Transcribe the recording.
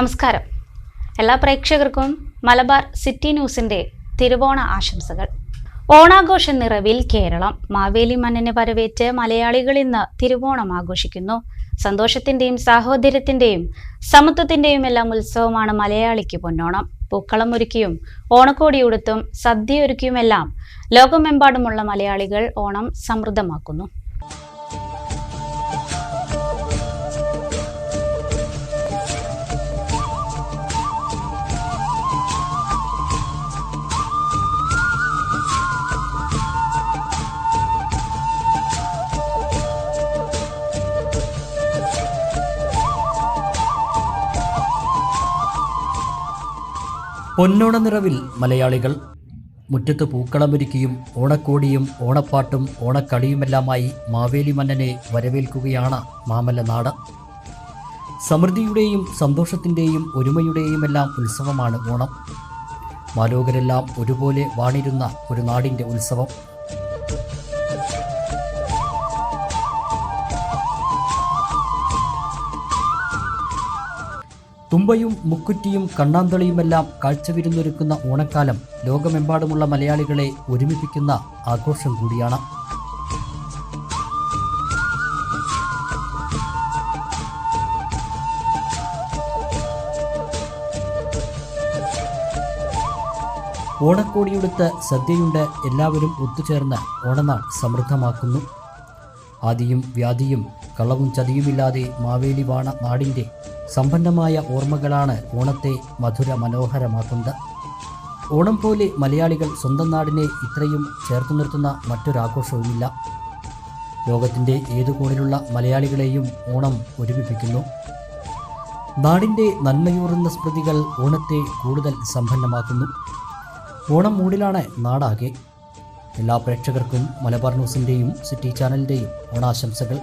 നമസ്കാരം. എല്ലാ പ്രേക്ഷകർക്കും മലബാർ സിറ്റി ന്യൂസിന്റെ തിരുവോണ ആശംസകൾ. ഓണാഘോഷ നിറവിൽ കേരളം. മാവേലി മന്നനെ വരവേറ്റ് മലയാളികൾ ഇന്ന് തിരുവോണം ആഘോഷിക്കുന്നു. സന്തോഷത്തിന്റെയും സാഹോദര്യത്തിന്റെയും സമത്വത്തിന്റെയും എല്ലാം ഉത്സവമാണ് മലയാളിക്ക് പൊന്നോണം. പൂക്കളം ഒരുക്കിയും ഓണക്കോടിയുടുത്തും സദ്യ ഒരുക്കിയുമെല്ലാം ലോകമെമ്പാടുമുള്ള മലയാളികൾ ഓണം സമൃദ്ധമാക്കുന്നു. പൊന്നോണ നിറവിൽ മലയാളികൾ മുറ്റത്ത് പൂക്കളമൊരുക്കിയും ഓണക്കോടിയും ഓണപ്പാട്ടും ഓണക്കളിയുമെല്ലാമായി മാവേലി മന്നനെ വരവേൽക്കുകയാണ് മാമല്ല നാട് സമൃദ്ധിയുടെയും സന്തോഷത്തിന്റെയും ഒരുമയുടെയുമെല്ലാം ഉത്സവമാണ് ഓണം. മാലോകരെല്ലാം ഒരുപോലെ വാണിരുന്ന ഒരു നാടിന്റെ ഉത്സവം. തുമ്പയും മുക്കുറ്റിയും കണ്ണാന്തളിയുമെല്ലാം കാഴ്ചവിരുന്നൊരുക്കുന്ന ഓണക്കാലം ലോകമെമ്പാടുമുള്ള മലയാളികളെ ഒരുമിപ്പിക്കുന്ന ആഘോഷം കൂടിയാണ്. ഓണക്കോടിയെടുത്ത് സദ്യയുണ്ട് എല്ലാവരും ഒത്തുചേർന്ന് ഓണനാൾ സമൃദ്ധമാക്കുന്നു. ആദിയും വ്യാധിയും കളവും ചതിയുമില്ലാതെ മാവേലി വാണ നാടിന്റെ സമ്പന്നമായ ഓർമ്മകളാണ് ഓണത്തെ മധുര മനോഹരമാക്കുന്നത് ഓണം പോലെ മലയാളികൾ സ്വന്തം നാടിനെ ഇത്രയും ചേർത്ത് നിർത്തുന്ന മറ്റൊരാഘോഷവുമില്ല. ലോകത്തിന്റെ ഏതു കോണിലുള്ള മലയാളികളെയും ഓണം ഒരുമിപ്പിക്കുന്നു. നാടിന്റെ നന്മയൂറുന്ന സ്മൃതികൾ ഓണത്തെ കൂടുതൽ സമ്പന്നമാക്കുന്നു. ഓണം മൂടിലാണ് നാടാകെ. എല്ലാ പ്രേക്ഷകർക്കും മലബാർ ന്യൂസിന്റെയും സിറ്റി ചാനലിന്റെയും ഓണാശംസകൾ.